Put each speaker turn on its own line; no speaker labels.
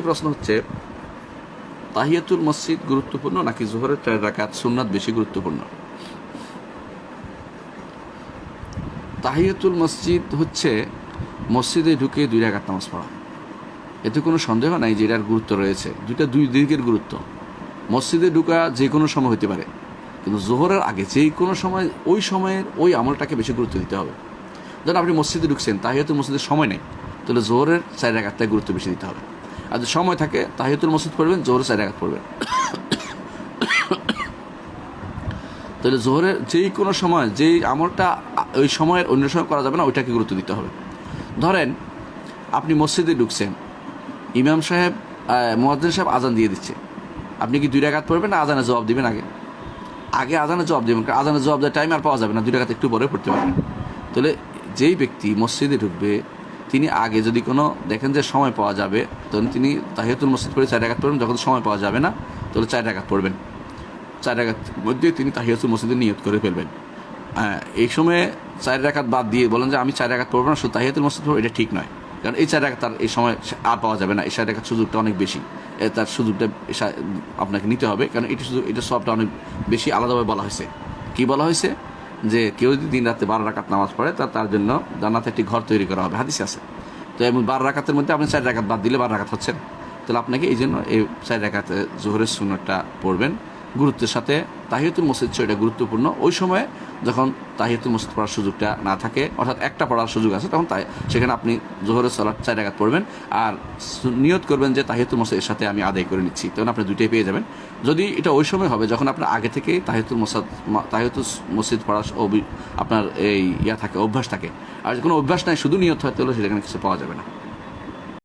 পরবর্তী প্রশ্ন হচ্ছে, তাহিয়াতুল মসজিদ গুরুত্বপূর্ণ নাকি জোহরের চার রাকাত সুন্নাত বেশি গুরুত্বপূর্ণ? তাহিয়াতুল মসজিদ হচ্ছে মসজিদে ঢুকে দুই রাকাত নামাজ পড়া। এতে কোনো সন্দেহ নাই যে এটার গুরুত্ব রয়েছে। দুইটা দুই দিকের গুরুত্ব। মসজিদে ঢুকা যে কোনো সময় হতে পারে। কিন্তু জোহরের আগে যে কোনো সময়, ওই সময়ের ওই আমলটাকে বেশি গুরুত্ব দিতে হবে। ধরুন আপনি মসজিদে ঢুকছেন, তাহিয়াতুল মসজিদের সময় নেই, তাহলে জোহরের চার রাকাতটায় গুরুত্ব বেশি দিতে হবে। আর যদি সময় থাকে, তাহিয়াতুল মসজিদ পড়বেন জোহরে চার রাকাত পড়বেন। তাহলে জোহরের যেই কোনো সময়, যেই আমলটা, ওই সময়ের অন্য সময় করা যাবে না, ওইটাকে গুরুত্ব দিতে হবে। ধরেন, আপনি মসজিদে ঢুকছেন, ইমাম সাহেব মোয়াজ্জেন সাহেব আজান দিয়ে দিচ্ছে। আপনি কি দুই রাকাত পড়বেন না আজানের জবাব দিবেন আগে? আগে আজানের জবাব দেবেন, কারণ আজানের জবাব দেওয়ার টাইম আর পাওয়া যাবে না, দুই রাকাত একটু পরে পড়তে পারবেন। তাহলে যেই ব্যক্তি মসজিদে ঢুকবে তিনি আগে যদি কোনো, দেখেন যে সময় পাওয়া যাবে, তখন তিনি তাহিয়াতুল মসজিদ পড়ে চার রাকাত পড়বেন, যখন সময় পাওয়া যাবে না, তাহলে চার রাকাত পড়বেন। চার রাকাত মধ্যে তিনি তাহিয়াতুল মসজিদে নিয়ত করে ফেলবেন। হ্যাঁ এই সময়ে চার রাকাত বাদ দিয়ে বলেন যে আমি চার রাকাত পড়ব না, শুধু তাহিয়াতুল মসজিদ পড়ব, এটা ঠিক নয়। কারণ এই চার রাকাত তার এই সময় আর পাওয়া যাবে না, এই চার রাকাত সুযোগটা অনেক বেশি। তার সুযোগটা আপনাকে নিতে হবে, কারণ এটা শুধু এটা সবটা অনেক বেশি আলাদাভাবে বলা হয়েছে। কি বলা হয়েছে? যে কেউ যদি দিন রাতে বারো রাকাত নামাজ পড়ে, তা তার জন্য জান্নাতে একটি ঘর তৈরি করা হবে। হাদিসে আছে। তো এবং বারো রাকাতের মধ্যে আপনি চার রাকাত বাদ দিলে বারো রাকাত হচ্ছে তাহলে আপনাকে এই জন্য এই চার রাকাতে জোহরের সুন্নতটা পড়বেন। গুরুত্বের সাথে তাহিয়াতুল মসজিদ এটা গুরুত্বপূর্ণ। ওই সময়ে যখন তাহিয়াতুল মসজিদ পড়ার সুযোগটা না থাকে, অর্থাৎ একটা পড়ার সুযোগ আছে, তখন তাই সেখানে আপনি জোহরের সলাট চার রাকাত পড়বেন আর নিয়ত করবেন যে তাহিয়াতুল মসজিদের সাথে আমি আদায় করে নিচ্ছি। তখন আপনি দুইটাই পেয়ে যাবেন। যদি এটা ওই সময় হবে যখন আপনার আগে থেকে তাহিয়াতুল মসাদ তাহিয়াতুল মসজিদ পড়ার আপনার এই ইয়া থাকে, অভ্যাস থাকে, আর কোনো অভ্যাস নাই, শুধু নিয়ত হয়, তাহলে সেখানে কিছু পাওয়া যাবে না।